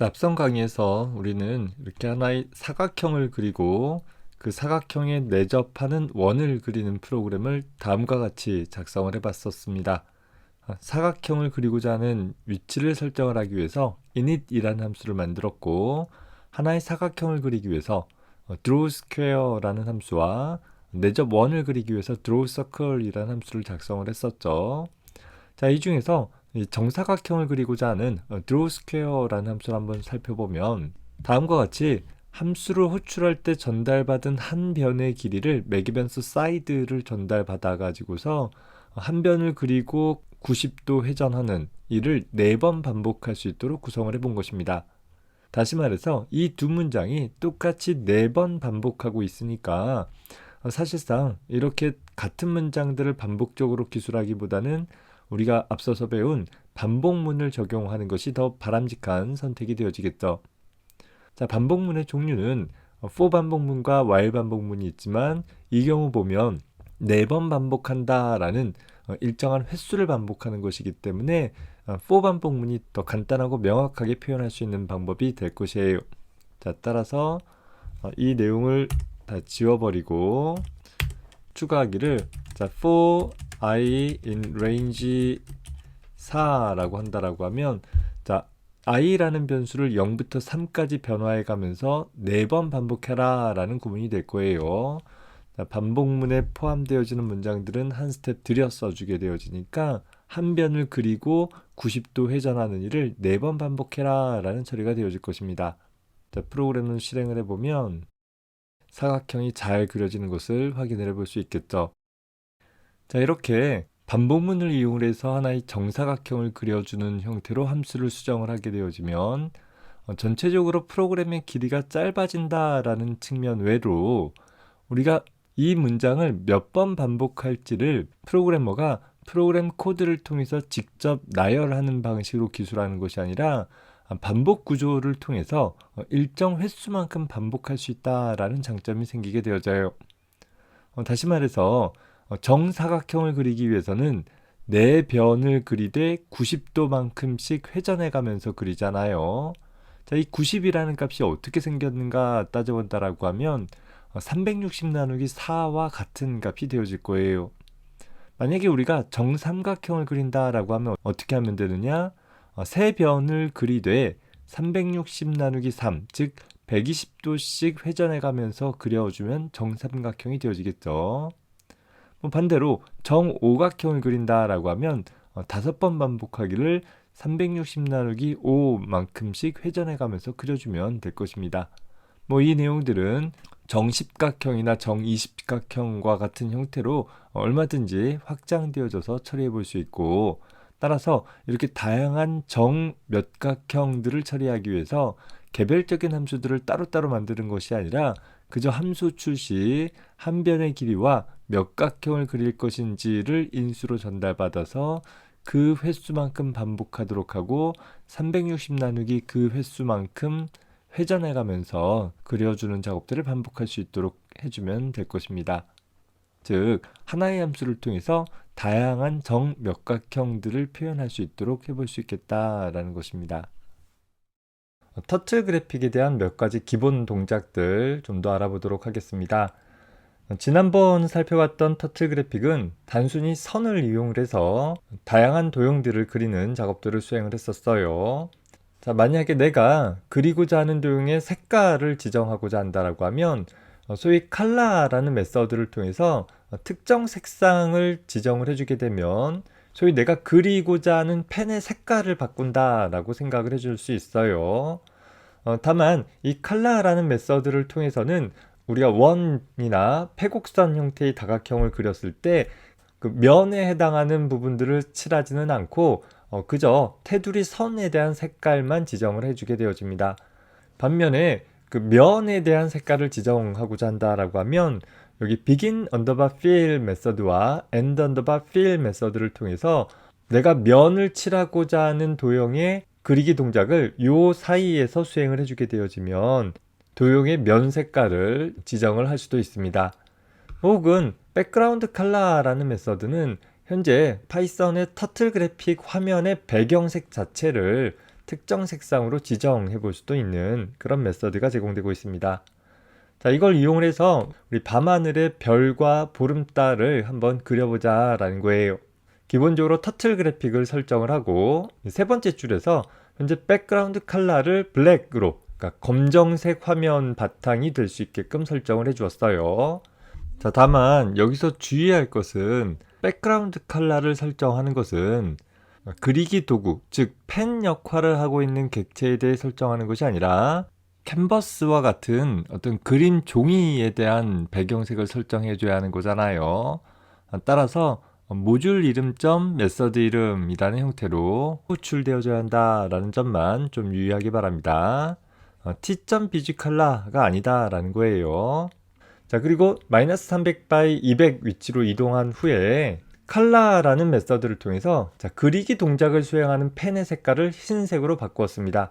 자, 앞선 강의에서 우리는 이렇게 하나의 사각형을 그리고 그 사각형에 내접하는 원을 그리는 프로그램을 다음과 같이 작성을 해봤었습니다. 아, 사각형을 그리고자 하는 위치를 설정을 하기 위해서 init이라는 함수를 만들었고 하나의 사각형을 그리기 위해서 어, draw square라는 함수와 내접 원을 그리기 위해서 draw circle이라는 함수를 작성을 했었죠. 자, 이 중에서 이 정사각형을 그리고자 하는 어, draw square라는 함수를 한번 살펴보면 다음과 같이 함수를 호출할 때 전달받은 한 변의 길이를 매기변수 사이드를 전달받아 가지고서 한 변을 그리고 90도 회전하는 일을 네번 반복할 수 있도록 구성을 해본 것입니다. 다시 말해서 이 두 문장이 똑같이 네번 반복하고 있으니까 사실상 이렇게 같은 문장들을 반복적으로 기술하기보다는 우리가 앞서서 배운 반복문을 적용하는 것이 더 바람직한 선택이 되어지겠죠. 자, 반복문의 종류는 for 반복문과 while 반복문이 있지만 이 경우 보면 네 번 반복한다라는 어, 일정한 횟수를 반복하는 것이기 때문에 어, for 반복문이 더 간단하고 명확하게 표현할 수 있는 방법이 될 것이에요. 자, 따라서 어, 이 내용을 다 지워버리고 추가하기를 자, for i in range 4라고 한다라고 하면 자, i라는 변수를 0부터 3까지 변화해 가면서 4번 반복해라 라는 구문이 될 거예요. 자, 반복문에 포함되어지는 문장들은 한 스텝 들여 써주게 되어지니까 한 변을 그리고 90도 회전하는 일을 4번 반복해라 라는 처리가 되어질 것입니다. 자, 프로그램을 실행을 해보면 사각형이 잘 그려지는 것을 확인해 볼 수 있겠죠. 자, 이렇게 반복문을 이용해서 하나의 정사각형을 그려주는 형태로 함수를 수정을 하게 되어지면 어, 전체적으로 프로그램의 길이가 짧아진다라는 측면 외로 우리가 이 문장을 몇 번 반복할지를 프로그래머가 프로그램 코드를 통해서 직접 나열하는 방식으로 기술하는 것이 아니라 반복 구조를 통해서 어, 일정 횟수만큼 반복할 수 있다라는 장점이 생기게 되어져요. 어, 다시 말해서 어, 정사각형을 그리기 위해서는 네 변을 그리되 90도만큼씩 회전해 가면서 그리잖아요. 자, 이 90이라는 값이 어떻게 생겼는가 따져본다라고 하면 360 나누기 4와 같은 값이 되어질 거예요. 만약에 우리가 정삼각형을 그린다라고 하면 어떻게 하면 되느냐? 어, 세 변을 그리되 360 나누기 3, 즉 120도씩 회전해 가면서 그려주면 정삼각형이 되어지겠죠. 뭐 반대로 정오각형을 그린다라고 하면 어, 다섯 번 반복하기를 360 나누기 5만큼씩 회전해 가면서 그려주면 될 것입니다. 뭐 이 내용들은 정십각형이나 정이십각형과 같은 형태로 얼마든지 확장되어져서 처리해 볼 수 있고 따라서 이렇게 다양한 정 몇각형들을 처리하기 위해서 개별적인 함수들을 따로따로 만드는 것이 아니라 그저 함수 출시 한 변의 길이와 몇 각형을 그릴 것인지를 인수로 전달받아서 그 횟수만큼 반복하도록 하고 360 나누기 그 횟수만큼 회전해 가면서 그려주는 작업들을 반복할 수 있도록 해주면 될 것입니다. 즉, 하나의 함수를 통해서 다양한 정몇각형들을 표현할 수 있도록 해볼 수 있겠다라는 것입니다. 터틀 그래픽에 대한 몇 가지 기본 동작들 좀 더 알아보도록 하겠습니다. 지난번 살펴봤던 터틀 그래픽은 단순히 선을 이용해서 다양한 도형들을 그리는 작업들을 수행을 했었어요. 자, 만약에 내가 그리고자 하는 도형의 색깔을 지정하고자 한다라고 하면 어, 소위 칼라라는 메서드를 통해서 특정 색상을 지정을 해주게 되면 소위 내가 그리고자 하는 펜의 색깔을 바꾼다라고 생각을 해줄 수 있어요. 어, 다만 이 칼라라는 메서드를 통해서는 우리가 원이나 패곡선 형태의 다각형을 그렸을 때 그 면에 해당하는 부분들을 칠하지는 않고 어, 그저 테두리 선에 대한 색깔만 지정을 해주게 되어집니다. 반면에 그 면에 대한 색깔을 지정하고자 한다라고 하면 여기 begin 언더바 fill 메서드와 end 언더바 fill 메서드를 통해서 내가 면을 칠하고자 하는 도형의 그리기 동작을 요 사이에서 수행을 해주게 되어지면 도형의 면 색깔을 지정을 할 수도 있습니다. 혹은 백그라운드 컬러라는 메서드는 현재 파이썬의 터틀 그래픽 화면의 배경색 자체를 특정 색상으로 지정해 볼 수도 있는 그런 메서드가 제공되고 있습니다. 자, 이걸 이용해서 우리 밤하늘의 별과 보름달을 한번 그려보자 라는 거예요. 기본적으로 터틀 그래픽을 설정을 하고 세 번째 줄에서 현재 백그라운드 컬러를 블랙으로 그러니까 검정색 화면 바탕이 될 수 있게끔 설정을 해 주었어요. 자, 다만 여기서 주의할 것은 백그라운드 컬러를 설정하는 것은 그리기 도구, 즉 펜 역할을 하고 있는 객체에 대해 설정하는 것이 아니라 캔버스와 같은 어떤 그림 종이에 대한 배경색을 설정해 줘야 하는 거잖아요. 따라서 모듈 이름점 메서드 이름이라는 형태로 호출되어져야 한다라는 점만 좀 유의하기 바랍니다. t.bg 컬러가 아니다라는 거예요. 자, 그리고 마이너스 300 바이 200 위치로 이동한 후에 컬러라는 메서드를 통해서 자, 그리기 동작을 수행하는 펜의 색깔을 흰색으로 바꾸었습니다.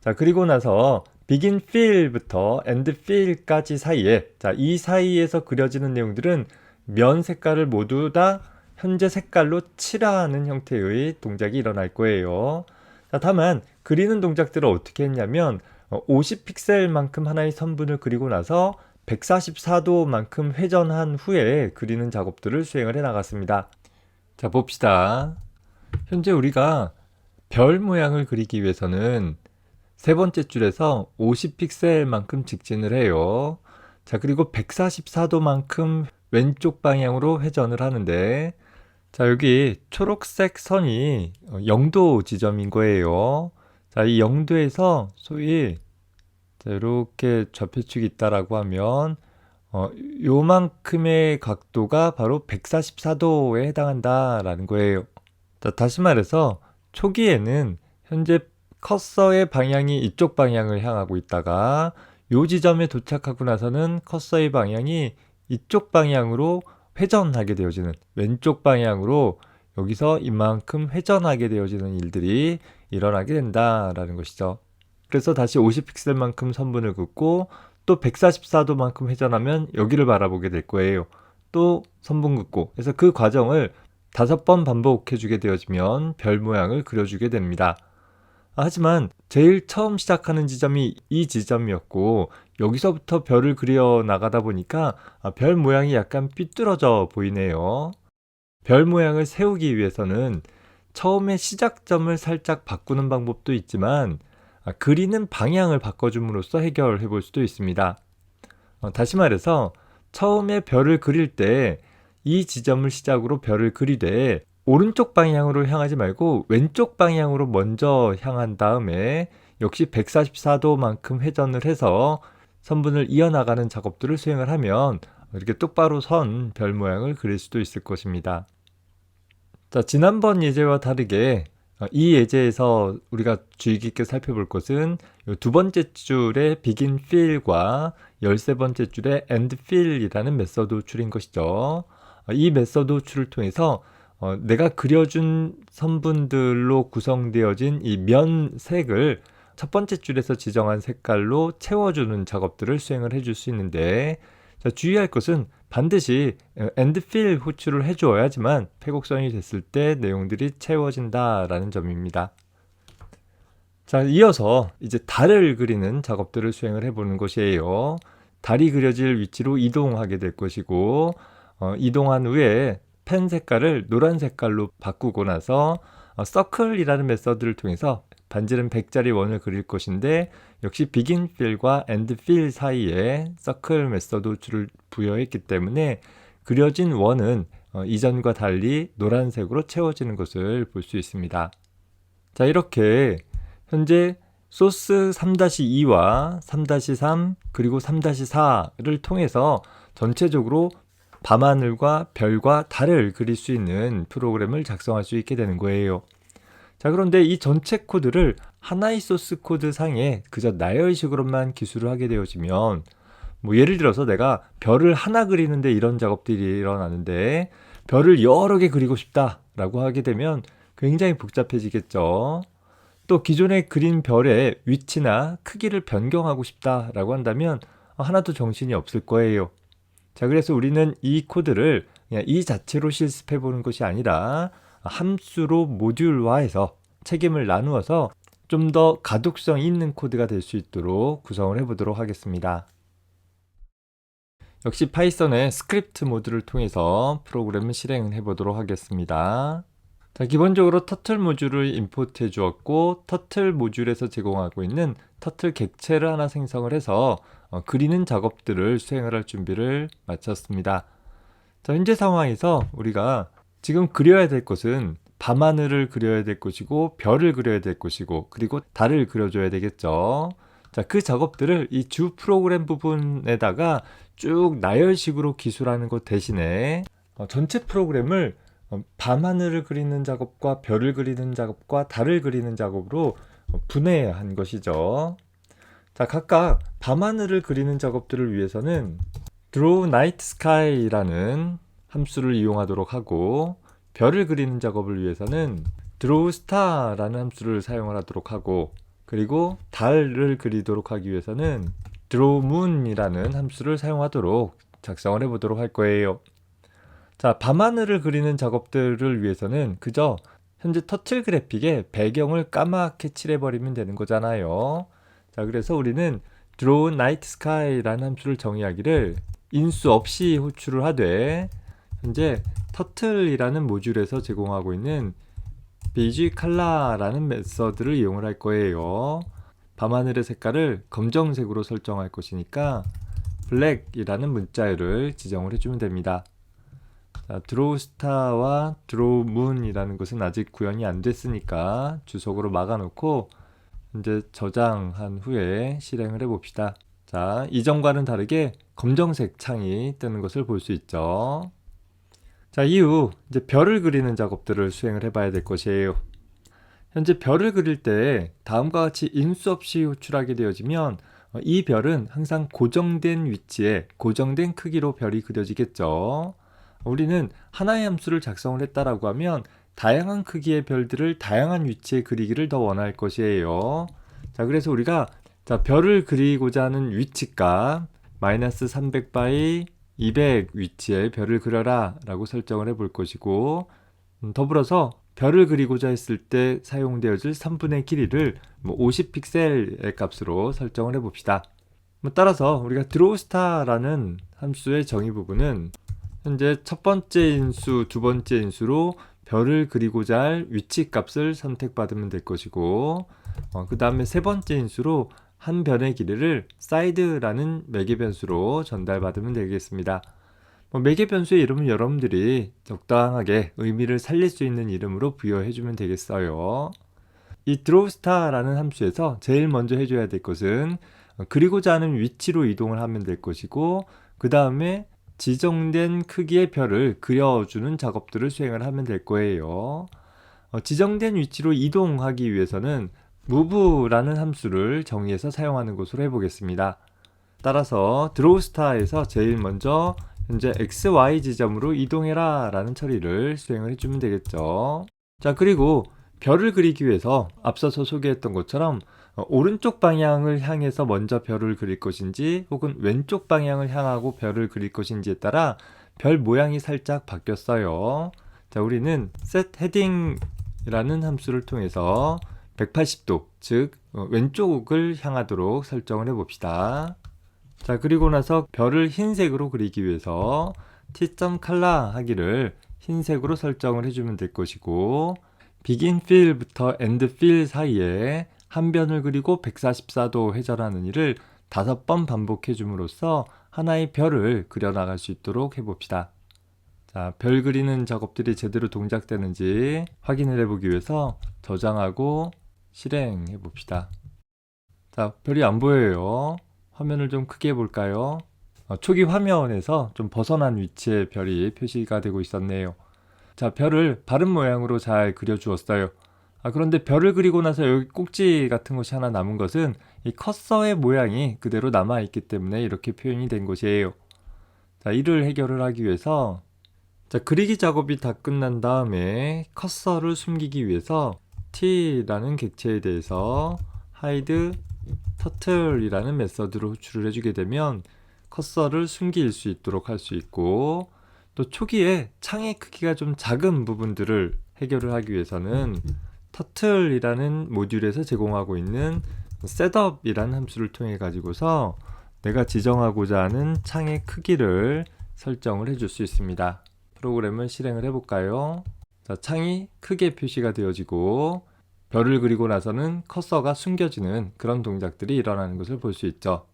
자, 그리고 나서 begin fill부터 end fill까지 사이에 자, 이 사이에서 그려지는 내용들은 면 색깔을 모두 다 현재 색깔로 칠하는 형태의 동작이 일어날 거예요. 자, 다만 그리는 동작들을 어떻게 했냐면 50 픽셀만큼 하나의 선분을 그리고 나서 144도만큼 회전한 후에 그리는 작업들을 수행을 해 나갔습니다. 자, 봅시다. 현재 우리가 별 모양을 그리기 위해서는 세 번째 줄에서 50픽셀만큼 직진을 해요. 자, 그리고 144도만큼 왼쪽 방향으로 회전을 하는데, 자, 여기 초록색 선이 0도 지점인 거예요. 자, 이 0도에서 소위 자, 이렇게 좌표축이 있다라고 하면 어, 요만큼의 각도가 바로 144도에 해당한다라는 거예요. 자, 다시 말해서 초기에는 현재 커서의 방향이 이쪽 방향을 향하고 있다가 요 지점에 도착하고 나서는 커서의 방향이 이쪽 방향으로 회전하게 되어지는 왼쪽 방향으로 여기서 이만큼 회전하게 되어지는 일들이 일어나게 된다라는 것이죠. 그래서 다시 50픽셀만큼 선분을 긋고 또 144도만큼 회전하면 여기를 바라보게 될 거예요. 또 선분 긋고 그래서 그 과정을 다섯 번 반복해 주게 되어지면 별 모양을 그려주게 됩니다. 하지만 제일 처음 시작하는 지점이 이 지점이었고 여기서부터 별을 그려 나가다 보니까 아, 별 모양이 약간 삐뚤어져 보이네요. 별 모양을 세우기 위해서는 처음에 시작점을 살짝 바꾸는 방법도 있지만 아, 그리는 방향을 바꿔줌으로써 해결해 볼 수도 있습니다. 어, 다시 말해서 처음에 별을 그릴 때 이 지점을 시작으로 별을 그리되 오른쪽 방향으로 향하지 말고 왼쪽 방향으로 먼저 향한 다음에 역시 144도만큼 회전을 해서 선분을 이어나가는 작업들을 수행을 하면 이렇게 똑바로 선 별 모양을 그릴 수도 있을 것입니다. 자, 지난번 예제와 다르게 어, 이 예제에서 우리가 주의 깊게 살펴볼 것은 두 번째 줄의 begin fill과 열세 번째 줄의 end fill이라는 메서드 호출인 것이죠. 어, 이 메서드 호출을 통해서 어, 내가 그려준 선분들로 구성되어진 이 면 색을 첫 번째 줄에서 지정한 색깔로 채워주는 작업들을 수행을 해줄 수 있는데 자, 주의할 것은 반드시 엔드 필 호출을 해주어야지만 폐곡선이 됐을 때 내용들이 채워진다라는 점입니다. 자, 이어서 이제 달을 그리는 작업들을 수행을 해보는 것이에요. 달이 그려질 위치로 이동하게 될 것이고 어, 이동한 후에 펜 색깔을 노란 색깔로 바꾸고 나서 어, 서클이라는 메서드를 통해서 반지름 100짜리 원을 그릴 것인데 역시 begin fill과 end fill 사이에 서클 메서드 줄을 부여했기 때문에 그려진 원은 어, 이전과 달리 노란색으로 채워지는 것을 볼 수 있습니다. 자 이렇게 현재 소스 3-2와 3-3 그리고 3-4를 통해서 전체적으로 밤하늘과 별과 달을 그릴 수 있는 프로그램을 작성할 수 있게 되는 거예요. 자, 그런데 이 전체 코드를 하나의 소스 코드 상에 그저 나열식으로만 기술을 하게 되어지면 뭐 예를 들어서 내가 별을 하나 그리는데 이런 작업들이 일어나는데 별을 여러 개 그리고 싶다라고 하게 되면 굉장히 복잡해지겠죠. 또 기존에 그린 별의 위치나 크기를 변경하고 싶다라고 한다면 하나도 정신이 없을 거예요. 자, 그래서 우리는 이 코드를 그냥 이 자체로 실습해 보는 것이 아니라 함수로 모듈화해서 책임을 나누어서 좀 더 가독성 있는 코드가 될 수 있도록 구성을 해보도록 하겠습니다. 역시 파이썬의 스크립트 모드를 통해서 프로그램을 실행해 보도록 하겠습니다. 자, 기본적으로 터틀 모듈을 임포트해 주었고 터틀 모듈에서 제공하고 있는 터틀 객체를 하나 생성을 해서 어, 그리는 작업들을 수행을 할 준비를 마쳤습니다. 자, 현재 상황에서 우리가 지금 그려야 될 것은 밤하늘을 그려야 될 것이고 별을 그려야 될 것이고 그리고 달을 그려줘야 되겠죠. 자, 그 작업들을 이 주 프로그램 부분에다가 쭉 나열식으로 기술하는 것 대신에 어, 전체 프로그램을 어, 밤하늘을 그리는 작업과 별을 그리는 작업과 달을 그리는 작업으로 어, 분해한 것이죠. 자, 각각 밤하늘을 그리는 작업들을 위해서는 draw night sky라는 함수를 이용하도록 하고 별을 그리는 작업을 위해서는 draw star라는 함수를 사용을 하도록 하고 그리고 달을 그리도록 하기 위해서는 draw moon이라는 함수를 사용하도록 작성을 해보도록 할 거예요. 자, 밤하늘을 그리는 작업들을 위해서는 그저 현재 터틀 그래픽에 배경을 까맣게 칠해버리면 되는 거잖아요. 자, 그래서 우리는 draw night sky라는 함수를 정의하기를 인수 없이 호출을 하되 현재 터틀이라는 모듈에서 제공하고 있는 bg color라는 메서드를 이용을 할 거예요. 밤하늘의 색깔을 검정색으로 설정할 것이니까 black이라는 문자열을 지정을 해주면 됩니다. 자, draw moon이라는 것은 아직 구현이 안 됐으니까 주석으로 막아놓고 이제 저장한 후에 실행을 해봅시다. 자, 이전과는 다르게 검정색 창이 뜨는 것을 볼 수 있죠. 자, 이후 이제 별을 그리는 작업들을 수행을 해봐야 될 것이에요. 현재 별을 그릴 때 다음과 같이 인수 없이 호출하게 되어지면 어, 이 별은 항상 고정된 위치에 고정된 크기로 별이 그려지겠죠. 우리는 하나의 함수를 작성을 했다라고 하면 다양한 크기의 별들을 다양한 위치에 그리기를 더 원할 것이에요. 자, 그래서 우리가 자, 별을 그리고자 하는 위치값 마이너스 300 바이 200 위치에 별을 그려라 라고 설정을 해 볼 것이고 음, 더불어서 별을 그리고자 했을 때 사용되어질 3분의 길이를 뭐 50픽셀의 값으로 설정을 해 봅시다. 뭐 따라서 우리가 drawStar라는 함수의 정의 부분은 현재 첫 번째 인수, 두 번째 인수로 별을 그리고자 할 위치 값을 선택받으면 될 것이고 어, 그 다음에 세 번째 인수로 한 변의 길이를 side라는 매개 변수로 전달받으면 되겠습니다. 뭐 매개 변수의 이름은 여러분들이 적당하게 의미를 살릴 수 있는 이름으로 부여해주면 되겠어요. 이 drawStar라는 함수에서 제일 먼저 해줘야 될 것은 그리고자 하는 위치로 이동을 하면 될 것이고 그 다음에 지정된 크기의 별을 그려주는 작업들을 수행을 하면 될 거예요. 어, 지정된 위치로 이동하기 위해서는 move라는 함수를 정의해서 사용하는 것으로 해보겠습니다. 따라서 drawStar에서 제일 먼저 현재 XY 지점으로 이동해라 라는 처리를 수행을 해주면 되겠죠. 자, 그리고 별을 그리기 위해서 앞서서 소개했던 것처럼 어, 오른쪽 방향을 향해서 먼저 별을 그릴 것인지 혹은 왼쪽 방향을 향하고 별을 그릴 것인지에 따라 별 모양이 살짝 바뀌었어요. 자, 우리는 set heading이라는 함수를 통해서 180도, 즉 어, 왼쪽을 향하도록 설정을 해봅시다. 자, 그리고 나서 별을 흰색으로 그리기 위해서 t.color 하기를 흰색으로 설정을 해주면 될 것이고 begin fill부터 end fill 사이에 한 변을 그리고 144도 회전하는 일을 다섯 번 반복해 줌으로써 하나의 별을 그려 나갈 수 있도록 해봅시다. 자, 별 그리는 작업들이 제대로 동작되는지 확인을 해보기 위해서 저장하고 실행해 봅시다. 자, 별이 안 보여요. 화면을 좀 크게 해볼까요? 어, 초기 화면에서 좀 벗어난 위치에 별이 표시가 되고 있었네요. 자, 별을 바른 모양으로 잘 그려주었어요. 아, 그런데 별을 그리고 나서 여기 꼭지 같은 것이 하나 남은 것은 이 커서의 모양이 그대로 남아있기 때문에 이렇게 표현이 된 것이에요. 자, 이를 해결을 하기 위해서 자, 그리기 작업이 다 끝난 다음에 커서를 숨기기 위해서 t라는 객체에 대해서 hide turtle이라는 메서드로 호출을 해주게 되면 커서를 숨길 수 있도록 할 수 있고 또 초기에 창의 크기가 좀 작은 부분들을 해결을 하기 위해서는 터틀이라는 모듈에서 제공하고 있는 셋업이라는 함수를 통해 가지고서 내가 지정하고자 하는 창의 크기를 설정을 해줄 수 있습니다. 프로그램을 실행을 해볼까요? 자, 창이 크게 표시가 되어지고 별을 그리고 나서는 커서가 숨겨지는 그런 동작들이 일어나는 것을 볼 수 있죠.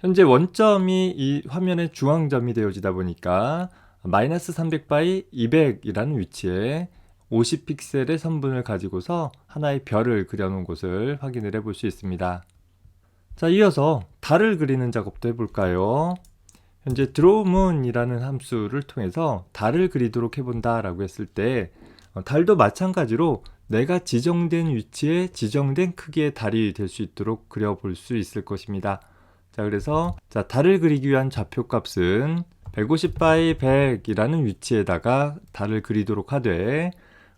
현재 원점이 이 화면의 중앙점이 되어지다 보니까 마이너스 300바이 200이라는 위치에 50픽셀의 선분을 가지고서 하나의 별을 그려놓은 것을 확인을 해볼 수 있습니다. 자, 이어서 달을 그리는 작업도 해볼까요? 현재 drawmoon이라는 함수를 통해서 달을 그리도록 해본다라고 했을 때 어, 달도 마찬가지로 내가 지정된 위치에 지정된 크기의 달이 될 수 있도록 그려볼 수 있을 것입니다. 자, 그래서 자, 달을 그리기 위한 좌표값은 150 by 100이라는 위치에다가 달을 그리도록 하되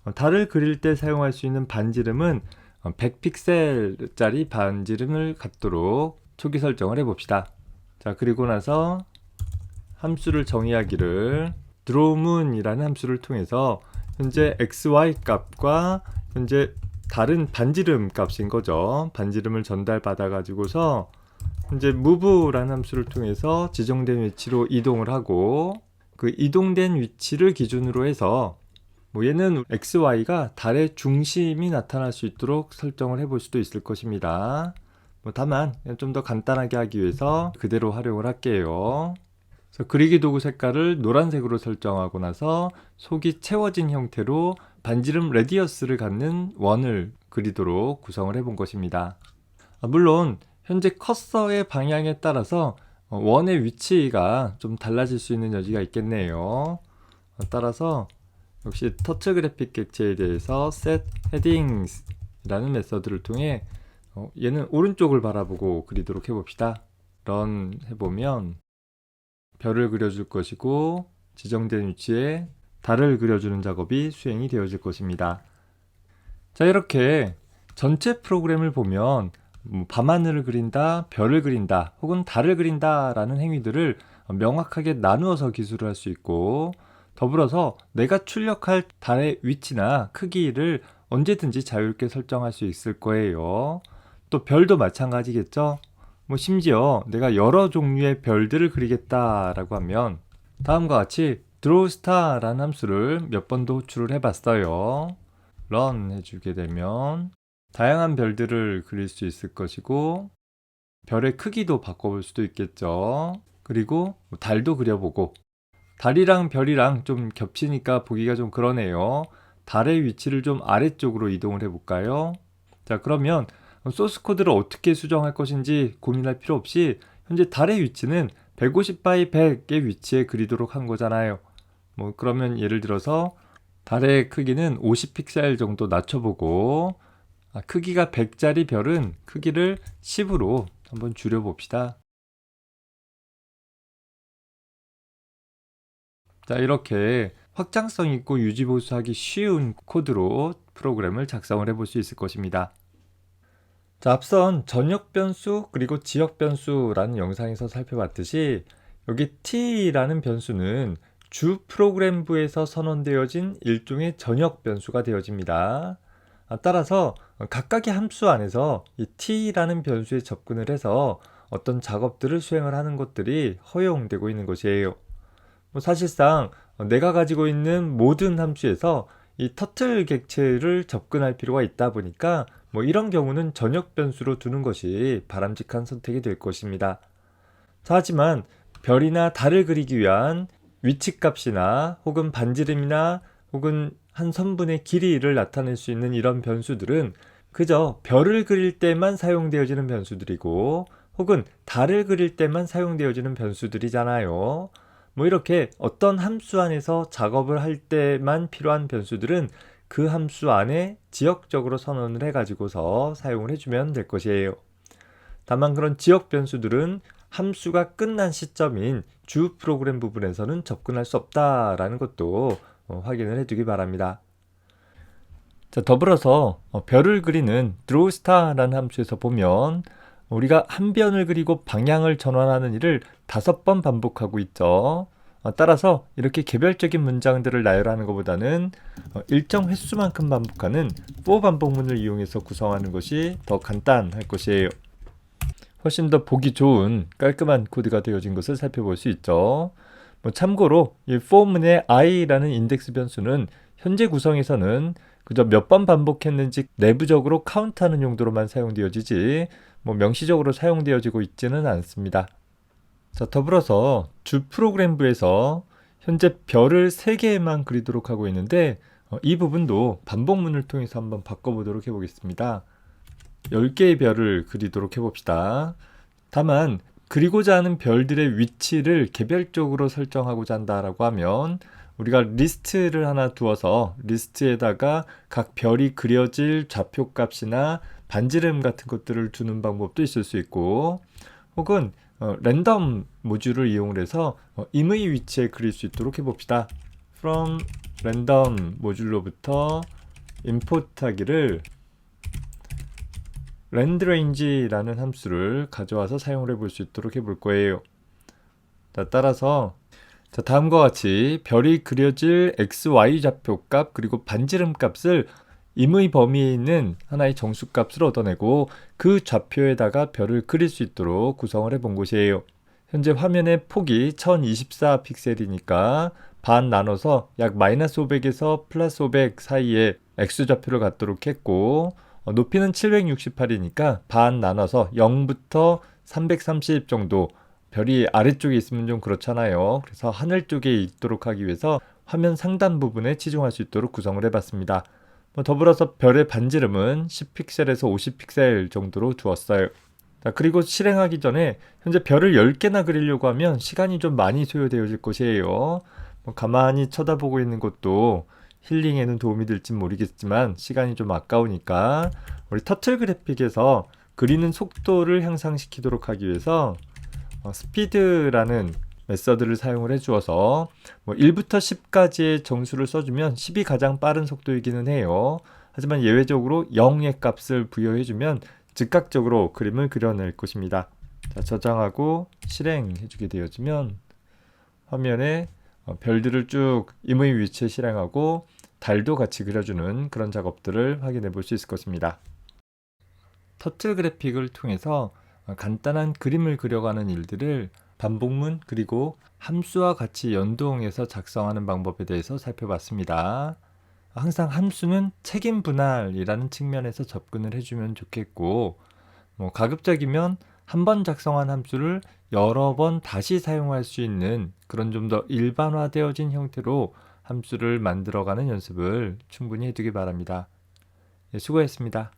어, 달을 그릴 때 사용할 수 있는 반지름은 100픽셀짜리 반지름을 갖도록 초기 설정을 해봅시다. 자, 그리고 나서 함수를 정의하기를 drawmoon이라는 함수를 통해서 현재 xy 값과 현재 다른 반지름 값인 거죠. 반지름을 전달받아 가지고서 현재 move라는 함수를 통해서 지정된 위치로 이동을 하고 그 이동된 위치를 기준으로 해서 뭐 얘는 xy가 달의 중심이 나타날 수 있도록 설정을 해 볼 수도 있을 것입니다. 뭐 다만 좀 더 간단하게 하기 위해서 그대로 활용을 할게요. 그리기 도구 색깔을 노란색으로 설정하고 나서 속이 채워진 형태로 반지름 레디어스를 갖는 원을 그리도록 구성을 해본 것입니다. 아, 물론 현재 커서의 방향에 따라서 어, 원의 위치가 좀 달라질 수 있는 여지가 있겠네요. 어, 따라서 역시 터치 그래픽 객체에 대해서 set headings라는 메서드를 통해 어, 얘는 오른쪽을 바라보고 그리도록 해봅시다. 런 해보면 별을 그려줄 것이고 지정된 위치에 달을 그려주는 작업이 수행이 되어질 것입니다. 자 이렇게 전체 프로그램을 보면 뭐 밤하늘을 그린다, 별을 그린다, 혹은 달을 그린다 라는 행위들을 명확하게 나누어서 기술을 할 수 있고 더불어서 내가 출력할 달의 위치나 크기를 언제든지 자유롭게 설정할 수 있을 거예요. 또 별도 마찬가지겠죠. 뭐 심지어 내가 여러 종류의 별들을 그리겠다라고 하면 다음과 같이 drawStar라는 함수를 몇 번도 호출을 해봤어요. run 해주게 되면 다양한 별들을 그릴 수 있을 것이고 별의 크기도 바꿔볼 수도 있겠죠. 그리고 뭐 달도 그려보고 달이랑 별이랑 좀 겹치니까 보기가 좀 그러네요. 달의 위치를 좀 아래쪽으로 이동을 해볼까요? 자, 그러면 소스 코드를 어떻게 수정할 것인지 고민할 필요 없이 현재 달의 위치는 150 by 100의 위치에 그리도록 한 거잖아요. 뭐 그러면 예를 들어서 달의 크기는 50 픽셀 정도 낮춰보고 아, 크기가 100짜리 별은 크기를 10으로 한번 줄여봅시다. 자, 이렇게 확장성 있고 유지보수하기 쉬운 코드로 프로그램을 작성을 해볼 수 있을 것입니다. 자, 앞선 전역 변수 그리고 지역 변수라는 영상에서 살펴봤듯이 여기 t라는 변수는 주 프로그램부에서 선언되어진 일종의 전역 변수가 되어집니다. 아, 따라서 각각의 함수 안에서 이 t라는 변수에 접근을 해서 어떤 작업들을 수행을 하는 것들이 허용되고 있는 것이에요. 뭐 사실상 내가 가지고 있는 모든 함수에서 이 터틀 객체를 접근할 필요가 있다 보니까 뭐 이런 경우는 전역 변수로 두는 것이 바람직한 선택이 될 것입니다. 자, 하지만 별이나 달을 그리기 위한 위치 값이나 혹은 반지름이나 혹은 한 선분의 길이를 나타낼 수 있는 이런 변수들은 그저 별을 그릴 때만 사용되어지는 변수들이고 혹은 달을 그릴 때만 사용되어지는 변수들이잖아요. 뭐 이렇게 어떤 함수 안에서 작업을 할 때만 필요한 변수들은 그 함수 안에 지역적으로 선언을 해가지고서 사용을 해주면 될 것이에요. 다만 그런 지역 변수들은 함수가 끝난 시점인 주 프로그램 부분에서는 접근할 수 없다라는 것도 어, 확인을 해두기 바랍니다. 자, 더불어서 어, 별을 그리는 drawStar라는 함수에서 보면 우리가 한 변을 그리고 방향을 전환하는 일을 다섯 번 반복하고 있죠. 어, 따라서 이렇게 개별적인 문장들을 나열하는 것보다는 어, 일정 횟수만큼 반복하는 for 반복문을 이용해서 구성하는 것이 더 간단할 것이에요. 훨씬 더 보기 좋은 깔끔한 코드가 되어진 것을 살펴볼 수 있죠. 뭐 참고로 이 for문의 i라는 인덱스 변수는 현재 구성에서는 그저 몇 번 반복했는지 내부적으로 카운트하는 용도로만 사용되어지지 뭐 명시적으로 사용되어지고 있지는 않습니다. 자, 더불어서 주 프로그램부에서 현재 별을 3개만 그리도록 하고 있는데 어, 이 부분도 반복문을 통해서 한번 바꿔보도록 해보겠습니다. 10개의 별을 그리도록 해봅시다. 다만 그리고자 하는 별들의 위치를 개별적으로 설정하고자 한다라고 하면 우리가 리스트를 하나 두어서 리스트에다가 각 별이 그려질 좌표 값이나 반지름 같은 것들을 두는 방법도 있을 수 있고 혹은 어, 랜덤 모듈을 이용을 해서 어, 임의 위치에 그릴 수 있도록 해봅시다. from 랜덤 모듈로부터 import 하기를 landrange라는 함수를 가져와서 사용을 해볼 수 있도록 해볼 거예요. 자, 따라서 자, 다음과 같이 별이 그려질 x, y 좌표 값 그리고 반지름 값을 임의 범위에 있는 하나의 정수값을 얻어내고 그 좌표에다가 별을 그릴 수 있도록 구성을 해본 것이에요. 현재 화면의 폭이 1024 픽셀이니까 반 나눠서 약 마이너스 500에서 플러스 500 사이에 x 좌표를 갖도록 했고 어, 높이는 768이니까 반 나눠서 0부터 330 정도 별이 아래쪽에 있으면 좀 그렇잖아요. 그래서 하늘 쪽에 있도록 하기 위해서 화면 상단 부분에 치중할 수 있도록 구성을 해봤습니다. 뭐 더불어서 별의 반지름은 10픽셀에서 50픽셀 정도로 두었어요. 자, 그리고 실행하기 전에 현재 별을 10개나 그리려고 하면 시간이 좀 많이 소요되어질 것이에요. 뭐 가만히 쳐다보고 있는 것도 힐링에는 도움이 될지 모르겠지만 시간이 좀 아까우니까 우리 터틀 그래픽에서 그리는 속도를 향상시키도록 하기 위해서 어, 스피드라는 메서드를 사용을 해주어서 뭐 1부터 10까지의 정수를 써주면 10이 가장 빠른 속도이기는 해요. 하지만 예외적으로 0의 값을 부여해주면 즉각적으로 그림을 그려낼 것입니다. 자, 저장하고 실행해주게 되어지면 화면에 어, 별들을 쭉 임의 위치에 실행하고 달도 같이 그려주는 그런 작업들을 확인해 볼 수 있을 것입니다. 터틀 그래픽을 통해서 어, 간단한 그림을 그려가는 일들을 반복문 그리고 함수와 같이 연동해서 작성하는 방법에 대해서 살펴봤습니다. 항상 함수는 책임 분할이라는 측면에서 접근을 해주면 좋겠고, 뭐 가급적이면 한 번 작성한 함수를 여러 번 다시 사용할 수 있는 그런 좀 더 일반화되어진 형태로 함수를 만들어가는 연습을 충분히 해두기 바랍니다. 예, 수고했습니다.